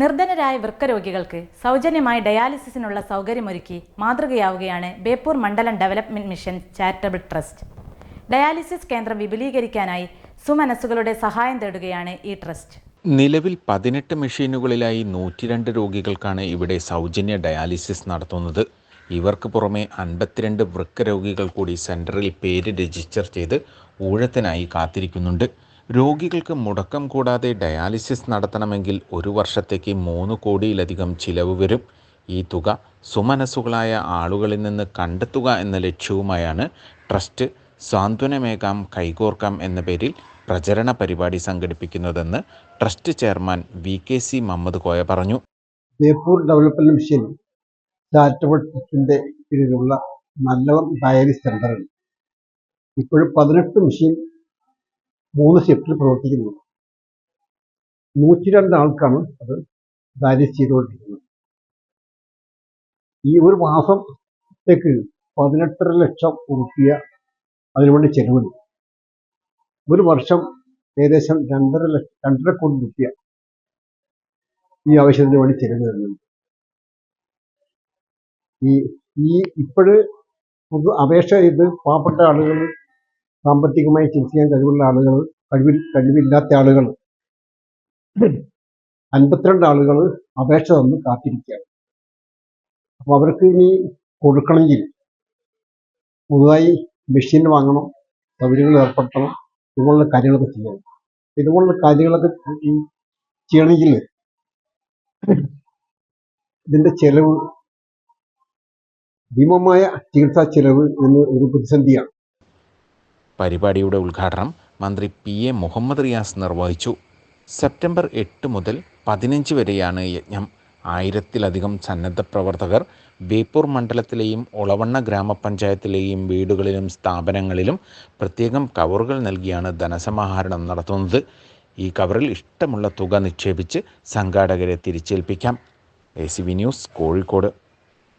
നിർധനരായ വൃക്കരോഗികൾക്ക് സൗജന്യമായി ഡയാലിസിസിനുള്ള സൗകര്യമൊരുക്കി മാതൃകയാവുകയാണ് ബേപ്പൂർ മണ്ഡലം development mission charitable trust. Dialysis കേന്ദ്രം വിപുലീകരിക്കാനായി സുമനസ്സുകളുടെ സഹായം തേടുകയാണ് ഈ ട്രസ്റ്റ്. നിലവിൽ പതിനെട്ട് മെഷീനുകളിലായി നൂറ്റിരണ്ട് രോഗികൾക്കാണ് ഇവിടെ സൗജന്യ ഡയാലിസിസ് നടത്തുന്നത്. ഇവർക്ക് പുറമെ അൻപത്തിരണ്ട് വൃക്ക രോഗികൾ കൂടി സെന്ററിൽ പേര് രജിസ്റ്റർ ചെയ്ത് ഊഴത്തിനായി കാത്തിരിക്കുന്നുണ്ട്. രോഗികൾക്ക് മുടക്കം കൂടാതെ ഡയാലിസിസ് നടത്തണമെങ്കിൽ ഒരു വർഷത്തേക്ക് മൂന്ന് കോടിയിലധികം ചിലവ് വരും. ഈ തുക സുമനസ്സുകളായ ആളുകളിൽ നിന്ന് കണ്ടെത്തുക എന്ന ലക്ഷ്യവുമായാണ് ട്രസ്റ്റ് സാന്ത്വനമേകാം കൈകോർക്കാം എന്ന പേരിൽ പ്രചരണ പരിപാടി സംഘടിപ്പിക്കുന്നതെന്ന് trust chairman V K C Muhammad Koya പറഞ്ഞു. ബേപ്പൂർ ഡെവലപ്മെന്റ് മിഷൻ ചാരിറ്റബിൾ ട്രസ്റ്റിന്റെ കീഴിലുള്ള നല്ലവർ ഡയാലിസ് സെന്ററുകൾ ഇപ്പോഴും പതിനെട്ട് മെഷീൻ മൂന്ന് ഷിഫ്റ്റിൽ പ്രവർത്തിക്കുന്നു നൂറ്റി രണ്ട് ആൾക്കാണ് അത് ബാലൻസ് ചെയ്തുകൊണ്ടിരിക്കുന്നത്. ഈ ഒരു മാസത്തേക്ക് പതിനെട്ടര ലക്ഷം ഉറുപ്പിയ അതിനുവേണ്ടി ചെലവുണ്ട് ഒരു വർഷം ഏകദേശം രണ്ടര ലക്ഷം രണ്ടര കോടി രൂപ ഈ ആവശ്യത്തിന് വേണ്ടി ചെലവ് വരുന്നുണ്ട് ഈ ഈ ഇപ്പോഴ് അപേക്ഷ ചെയ്ത് പാവപ്പെട്ട ആളുകൾ സാമ്പത്തികമായി ചികിത്സിക്കാൻ കഴിവുള്ള ആളുകൾ കഴിവിൽ കഴിവില്ലാത്ത ആളുകൾ. അൻപത്തിരണ്ട് ആളുകൾ അപേക്ഷ തന്ന് കാത്തിരിക്കുകയാണ്. അപ്പോൾ അവർക്ക് ഇനി കൊടുക്കണമെങ്കിൽ പുതുതായി മെഷീൻ വാങ്ങണം സൗകര്യങ്ങൾ ഏർപ്പെടുത്തണം ഇതുപോലുള്ള കാര്യങ്ങളൊക്കെ ചെയ്യണം. ഇതുപോലുള്ള കാര്യങ്ങളൊക്കെ ചെയ്യണമെങ്കിൽ ഇതിന്റെ ചെലവ് ഭീമമായ ചികിത്സാ ചെലവ് എന്ന് ഒരു പ്രതിസന്ധിയാണ്. പരിപാടിയുടെ ഉദ്ഘാടനം മന്ത്രി പി എ മുഹമ്മദ് റിയാസ് നിർവഹിച്ചു. സെപ്റ്റംബർ എട്ട് മുതൽ പതിനഞ്ച് വരെയാണ് യജ്ഞം. ആയിരത്തിലധികം സന്നദ്ധ പ്രവർത്തകർ ബേപ്പൂർ മണ്ഡലത്തിലെയും ഒളവണ്ണ ഗ്രാമപഞ്ചായത്തിലെയും വീടുകളിലും സ്ഥാപനങ്ങളിലും പ്രത്യേകം കവറുകൾ നൽകിയാണ് ധനസമാഹരണം നടത്തുന്നത്. ഈ കവറിൽ ഇഷ്ടമുള്ള തുക നിക്ഷേപിച്ച് സംഘാടകരെ തിരിച്ചേൽപ്പിക്കാം. A news Kozhikode.